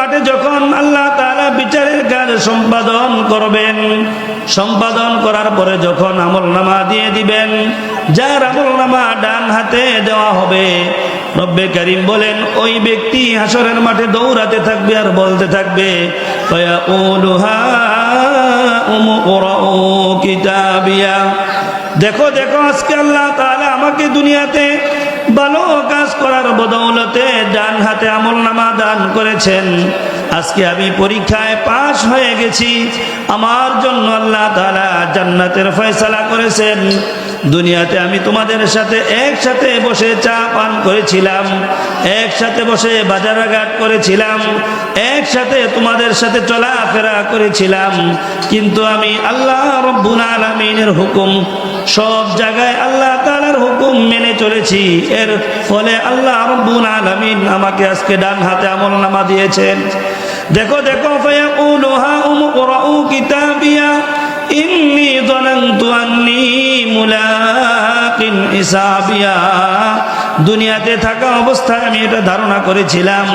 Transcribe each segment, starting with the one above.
মাঠে যখন আল্লাহ তারা বিচারের কাজ সম্পাদন করবেন, সম্পাদন করার পরে যখন আমল নামা দিয়ে দিবেন, যার আমল নামা ডান হাতে দেওয়া হবে, রব্বে করিম বলেন, ওই ব্যক্তি হাসরের মাঠে দৌড়াতে থাকবে আর বলতে থাকবে দেখো দেখো, আজকে আল্লাহ তাহলে আমাকে দুনিয়াতে ভালো কাজ করার বদৌলতে ডান হাতে আমল নামা দান করেছেন। আজকে আমি পরীক্ষায় পাশ হয়ে গেছি। আমার জন্য আল্লাহ তাআলা জান্নাতের ফয়সালা করেছেন। দুনিয়াতে আমি তোমাদের সাথে একসাথে বসে চা পান করেছিলাম, একসাথে বসে বাজারঘাট করেছিলাম, একসাথে তোমাদের সাথে চলাফেরা করেছিলাম। কিন্তু আমি আল্লাহ রব্বুল আলমিনের হুকুম, সব জায়গায় আল্লাহ তালার হুকুম মেনে চলেছি। এর ফলে আল্লাহ রব্বুল আলমিন আমাকে আজকে ডান হাতে আমল নামা দিয়েছেন। দেখো দেখো, ফায়াকুলু হাউম কিতাবিয়া, ইন্নী যনানতু আন্নী মুলাকিন হিসাবিয়া। দুনিয়াতে থাকা অবস্থায় আমি এটা ধারণা করেছিলাম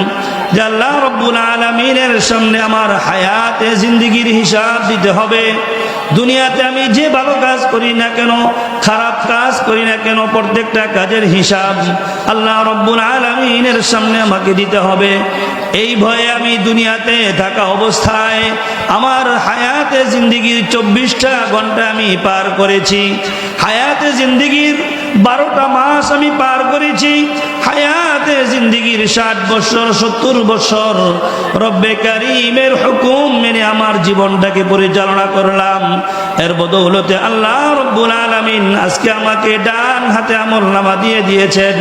যে আল্লাহ রব্বুল আলমিনের সামনে আমার হায়াতে জিন্দিগির হিসাব দিতে হবে। দুনিয়াতে আমি যে ভালো কাজ করি না কেন, খারাপ কাজ করি না কেন, প্রত্যেকটা কাজের হিসাব আল্লাহ রব্বুল আলমিনের সামনে আমাকে দিতে হবে। এই ভয়ে আমি দুনিয়াতে থাকা অবস্থায় আমার হায়াতে জিন্দিগির চব্বিশটা ঘণ্টা আমি পার করেছি। হায়াতে জিন্দিগির বারোটা মাস আমি পার করেছি। হায়াতে জিন্দিগির ষাট বছর, সত্তর বছর রব্বে কারিমের হুকুম মেনে আমার জীবনটাকে পরিচালনা করলাম। এর বদৌলতে আল্লাহ রব্বুল আলমিন আজকে আমাকে ডান হাতে আমল নামা দিয়ে দিয়েছেন।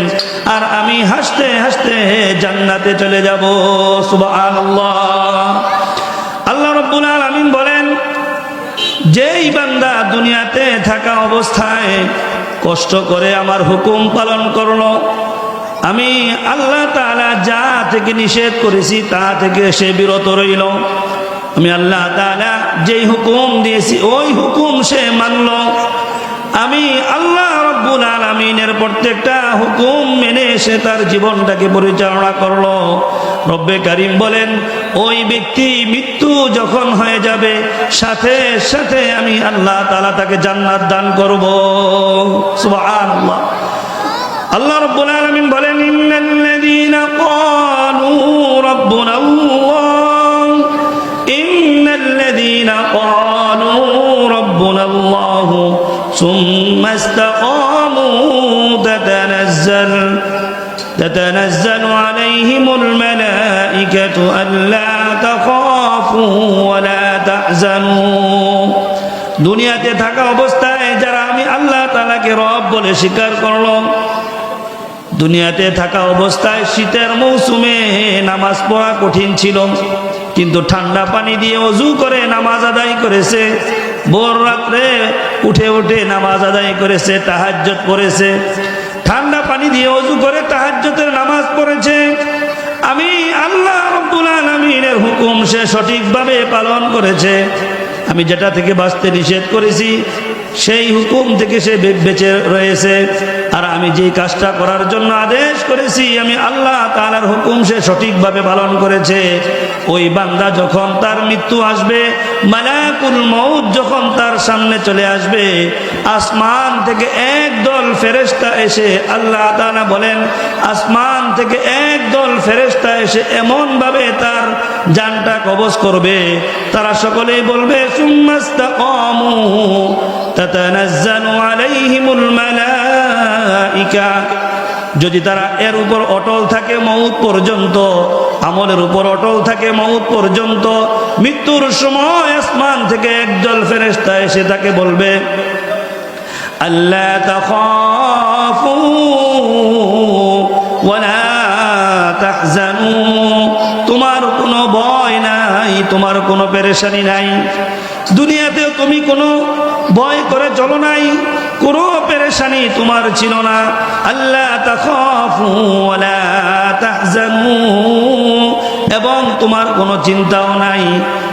আর আমি হাসতে হাসতে জান্নাতে চলে যাব। আল্লাহ রব্বুল আলমিন বলেন, যেই বান্দা দুনিয়াতে থাকা অবস্থায় কষ্ট করে আমার হুকুম পালন করল আমি আল্লাহ তাআলা যা থেকে নিষেধ করেছি তা থেকে সে বিরত রইল। আমি আল্লাহ তাআলা যেই হুকুম দিয়েছি, ওই হুকুম সে মানল। আমি আল্লাহ রব্বুল আলমিনের প্রত্যেকটা হুকুম মেনে সে তার জীবনটাকে পরিচালনা করল। রব্বে কারিম বলেন, ওই ব্যক্তি মৃত্যু যখন হয়ে যাবে, সাথে সাথে আমি আল্লাহ তালা তাকে জান্নাত দান করব। সুবহানাল্লাহ। আল্লাহ রব্বুল আলামিন বলেন ইন্নাল্লাযীনা ক্বালু রাব্বুনা আল্লাহ ইন্নাল্লাযীনা ক্বালু রাব্বুনা আল্লাহ সুম্মা ইসতাকামু তাতানাজ্জাল تتنزل عليهم الملائكة ألا تخافوا ولا تحزنوا দুনিয়াতে থাকা অবস্থায় যারা আমি আল্লাহ তালাকে রব বলে স্বীকার করলো দুনিয়াতে থাকা অবস্থায় শীতের মৌসুমে নামাজ পড়া কঠিন ছিল। কিন্তু ঠান্ডা পানি দিয়ে অজু করে নামাজ আদায় করেছে। ভোর রাত্রে উঠে উঠে নামাজ আদায় করেছে তাহাজ্জত করেছে ঠান্ডা পানি দিয়ে অজু করে তাহাজ্জতের নামাজ পড়েছে। আমি আল্লাহ রব্বুল হুকুম সে সঠিকভাবে পালন করেছে। আমি যেটা থেকে বাঁচতে নিষেধ করেছি সেই হুকুম থেকে সে বেঁচে রয়েছে। আর আমি যে কাজটা করার জন্য আদেশ করেছি, আমি আল্লাহ তালার হুকুম সে সঠিকভাবে পালন করেছে। ওই বান্দা যখন তার মৃত্যু আসবে, মালাকুল মৌত যখন তার সামনে চলে আসবে, আসমান থেকে একদল ফেরেশতা এসে আল্লাহ তাআলা বলেন, আসমান থেকে একদল ফেরেশতা এসে এমনভাবে তার জানটা কবজ করবে। তারা সকলেই বলবে যদি তারা এর উপর অটল থাকে মৌত পর্যন্ত, আমলের উপর অটল থাকে মৌত পর্যন্ত, মৃত্যুর সময় আসমান থেকে একদল ফেরেশতা এসে তাকে বলবে আল্লাহ তাহজানু। তোমার কোনো পেরেশানি নাই। দুনিয়াতেও তুমি কোনো ভয় করে চলো নাই, কোনো পেরেশানি তোমার ছিল না। আল্লাহ এবং তোমার কোনো চিন্তাও নাই।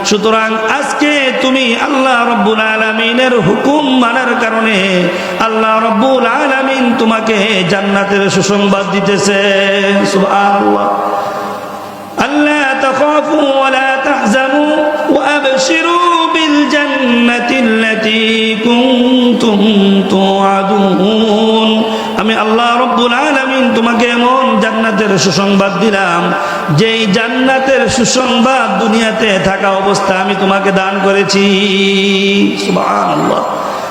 সুতরাং আজকে তুমি আল্লাহ রব্বুল আলমিনের হুকুম মানার কারণে আল্লাহ রব্বুল আলমিন তোমাকে জান্নাতের সুসংবাদ দিতেছে। আল্লাহ تخافوا ولا تحزنوا وأبشروا بالجنة التي كنتم توعدون আমি আল্লাহ রব্বুল আলামিন তোমাকে এমন জান্নাতের সুসংবাদ দিলাম যেই জান্নাতের সুসংবাদ দুনিয়াতে থাকা অবস্থা আমি তোমাকে দান করেছি সুবহানাল্লাহ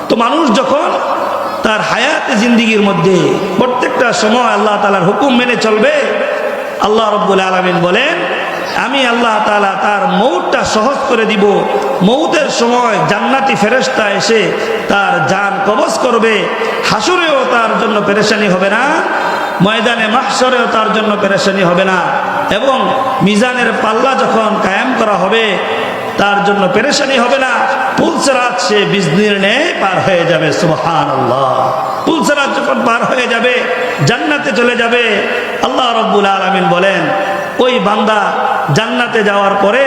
তো মানুষ যখন তার হায়াত জিন্দিগির মধ্যে প্রত্যেকটা সময় আল্লাহ তালার হুকুম মেনে চলবে আল্লাহ রব্বুল আলমিন বলেন আমি আল্লাহ তালা তার মৌতটা সহজ করে দিব। মৌতের সময় জান্নাতি ফেরেস্তা এসে তার যান কবজ করবে। হাসুরেও তার জন্য পেরেশানি হবে না, ময়দানে মাহসরেও তার জন্য পেরেশানি হবে না এবং মিজানের পাল্লা যখন কায়েম করা হবে, তার জন্য পেরেশানি হবে না। পুলসেরাত সে বিজনির পার হয়ে যাবে সুবহান আল্লাহ পুলসেরাত যখন পার হয়ে যাবে, জান্নাতে চলে যাবে, আল্লাহ রব্বুল আলমিন বলেন, ওই বান্দা জান্নাতে যাওয়ার পরে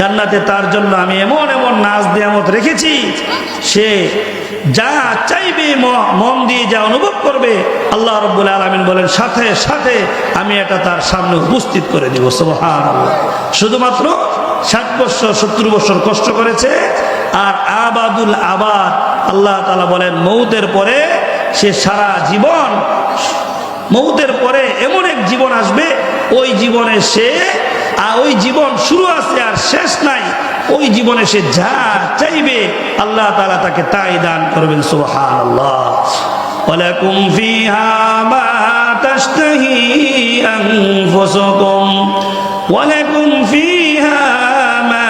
জান্নাতে তার জন্য আমি এমন এমন নাচ নিয়ামত রেখেছি, সে যা চাইবে মন দিয়ে যা অনুভব করবে, আল্লাহ রব্বুল আলমিন বলেন, সাথে সাথে আমি এটা তার সামনে উপস্থিত করে দিব। আল্লাহ শুধুমাত্র ষাট বছর, সত্তর বছর কষ্ট করেছে, আর আবাদুল আবাদ, আল্লাহ তালা বলেন, মৌতের পরে সে সারা জীবন, মৌতের পরে এমন এক জীবন আসবে, ওই জীবনে সে আর ওই জীবন শুরু আছে আর শেষ নাই ওই জীবনে সে যা চাইবে আল্লাহ তালা তাকে তাই দান করবেন সুহান আল্লাহ ولكم فيها ما تشتهي أنفسكم ولكم فيها ما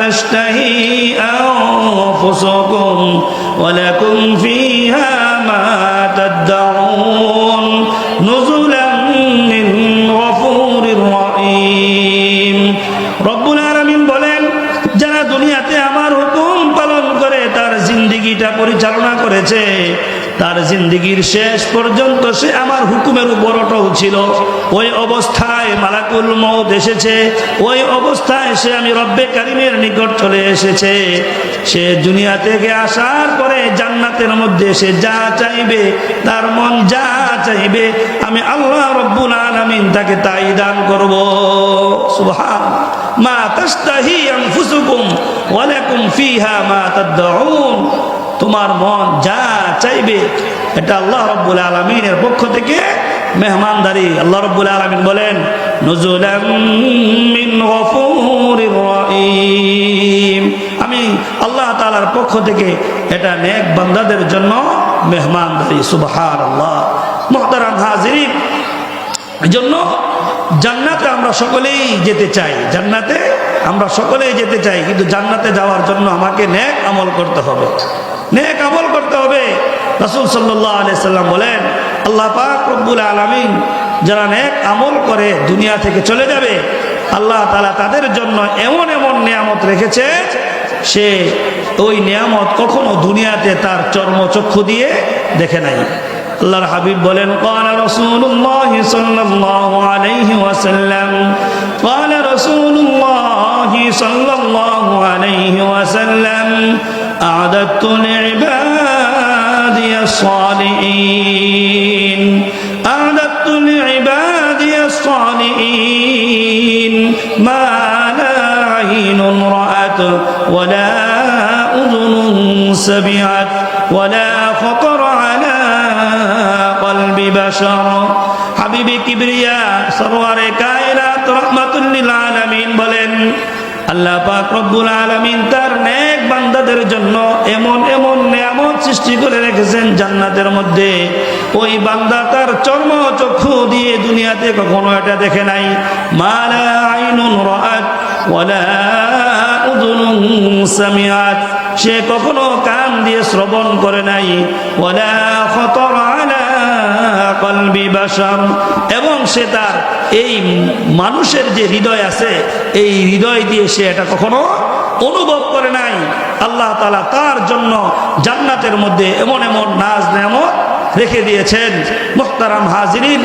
تشتهي أنفسكم ولكم فيها ما تدعون نزلا পরিচালনা করেছে, তার জিন্দিগির শেষ পর্যন্ত সে আমার হুকুমের উপর অটল ছিল। ওই অবস্থায় মালাকুল মৌত এসেছে। ওই অবস্থায় সে আমি রব্বে কারিমের নিকট চলে এসেছে। সে দুনিয়া থেকে আসার পরে জান্নাতের মধ্যে সে যা চাইবে, তার মন যা চাইবে, আমি আল্লাহ রব্বুল আলামিন তাকে তাই দান করব। সুবহান। মা তাস্তাহি আনফুসুকুম ওয়া লাকুম ফিহা মা তাদউন। তোমার মন যা চাইবে, এটা আল্লাহ রব্বুল আলমিনের পক্ষ থেকে মেহমানদারি। আল্লাহ রব্বুল আলমিন বলেন আমি আল্লাহ তালার পক্ষ থেকে এটা নেক বান্দাদের জন্য মেহমানদারি সুবহান আল্লাহ মোহতারাম হাজিরিন এই জন্য জান্নাতে আমরা সকলেই যেতে চাই। জান্নাতে আমরা সকলেই যেতে চাই, কিন্তু জান্নাতে যাওয়ার জন্য আমাকে নেক আমল করতে হবে। নেক আমল করতে হবে রাসূল সাল্লাল্লাহু আলাইহি সাল্লাম বলেন আল্লাহ পাক রব্বুল আলামিন যারা নেক আমল করে দুনিয়া থেকে চলে যাবে আল্লাহ তাআলা তাদের জন্য এমন এমন নিয়ামত রেখেছে সে ওই নিয়ামত কখনো দুনিয়াতে তার চর্মচক্ষু দিয়ে দেখে নাই আল্লাহর হাবিব বলেন قال رسول الله صلى الله عليه وسلم قال رسول الله صلى الله سمعت ولا خطر على قلب بشر হাবিবি কিবরিয়া সরওয়ারে কায়নাত রহমাতুল্লিল আলামিন বলেন আল্লাহ পাক রব্বুল আলামিন তার নেক বান্দাদের জন্য এমন এমন নিয়ামত সৃষ্টি করে রেখেছেন জান্নাতের মধ্যে ওই বান্দা তার চর্ম চক্ষু দিয়ে দুনিয়াতে কখনো এটা দেখে নাই মালা আইনুন রাআত ওয়ালা উযুনুন সামিআত সে কখনো কান দিয়ে শ্রবণ করে নাই। এবং সে তার এই মানুষের যে হৃদয় আছে, এই হৃদয় দিয়ে সে এটা কখনো অনুভব করে নাই। আল্লাহ তালা তার জন্য জান্নাতের মধ্যে এমন এমন নাজ নেমত রেখে দিয়েছেন। মুখতারাম হাজিরিন,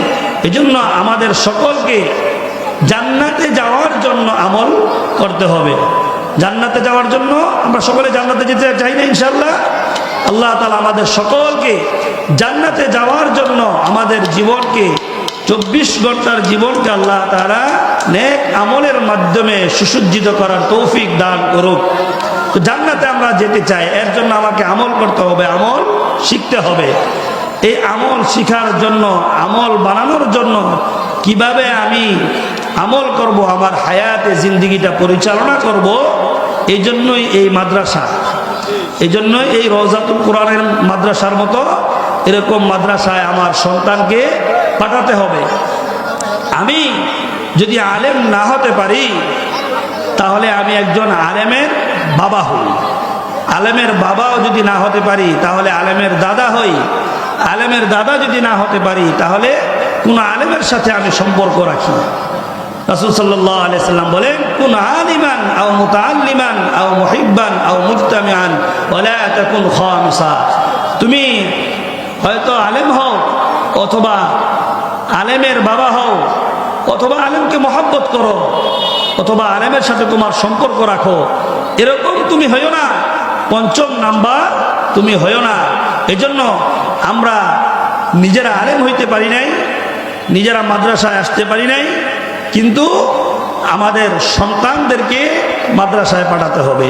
এজন্য আমাদের সকলকে জান্নাতে যাওয়ার জন্য আমল করতে হবে। জান্নাতে যাওয়ার জন্য আমরা সকলে জান্নাতে যেতে চাই না ইনশাল্লাহ আল্লাহ তালা আমাদের সকলকে জান্নাতে যাওয়ার জন্য আমাদের জীবনকে চব্বিশ ঘণ্টার জীবনকে আল্লাহ তারা নেক আমলের মাধ্যমে সুসজ্জিত করার তৌফিক দান করুক। তো জান্নাতে আমরা যেতে চাই, এর জন্য আমাকে আমল করতে হবে, আমল শিখতে হবে। এই আমল শিখার জন্য, আমল বানানোর জন্য কীভাবে আমি আমল করব, আমার হায়াতে জিন্দিগিটা পরিচালনা করব এই জন্যই এই মাদ্রাসা। এই জন্যই এই রওজাতুল কোরআনের মাদ্রাসার মতো এরকম মাদ্রাসায় আমার সন্তানকে পাঠাতে হবে। আমি যদি আলেম না হতে পারি, তাহলে আমি একজন আলেমের বাবা হই। আলেমের বাবাও যদি না হতে পারি, তাহলে আলেমের দাদা হই। আলেমের দাদা যদি না হতে পারি, তাহলে কোন আলেমের সাথে আমি সম্পর্ক রাখি। রাসুল সাল্লাহ আলাইসাল্লাম বলেন, কোন আলিমান আও মুতাআল্লিমান আও মুহিব্বান আও মুজতামিআন, ওয়ালা তাকুন খামিসা। তুমি হয়তো আলেম হও, অথবা আলেমের বাবা হও, অথবা আলেমকে মহাব্বত করো, অথবা আলেমের সাথে তোমার সম্পর্ক রাখো, এরকম তুমি হইও না। পঞ্চম নাম্বার, তুমি হইও না। এজন্য আমরা নিজেরা আলেম হইতে পারি নাই, নিজেরা মাদ্রাসায় আসতে পারি নাই কিন্তু আমাদের সন্তানদেরকে মাদ্রাসায় পাঠাতে হবে।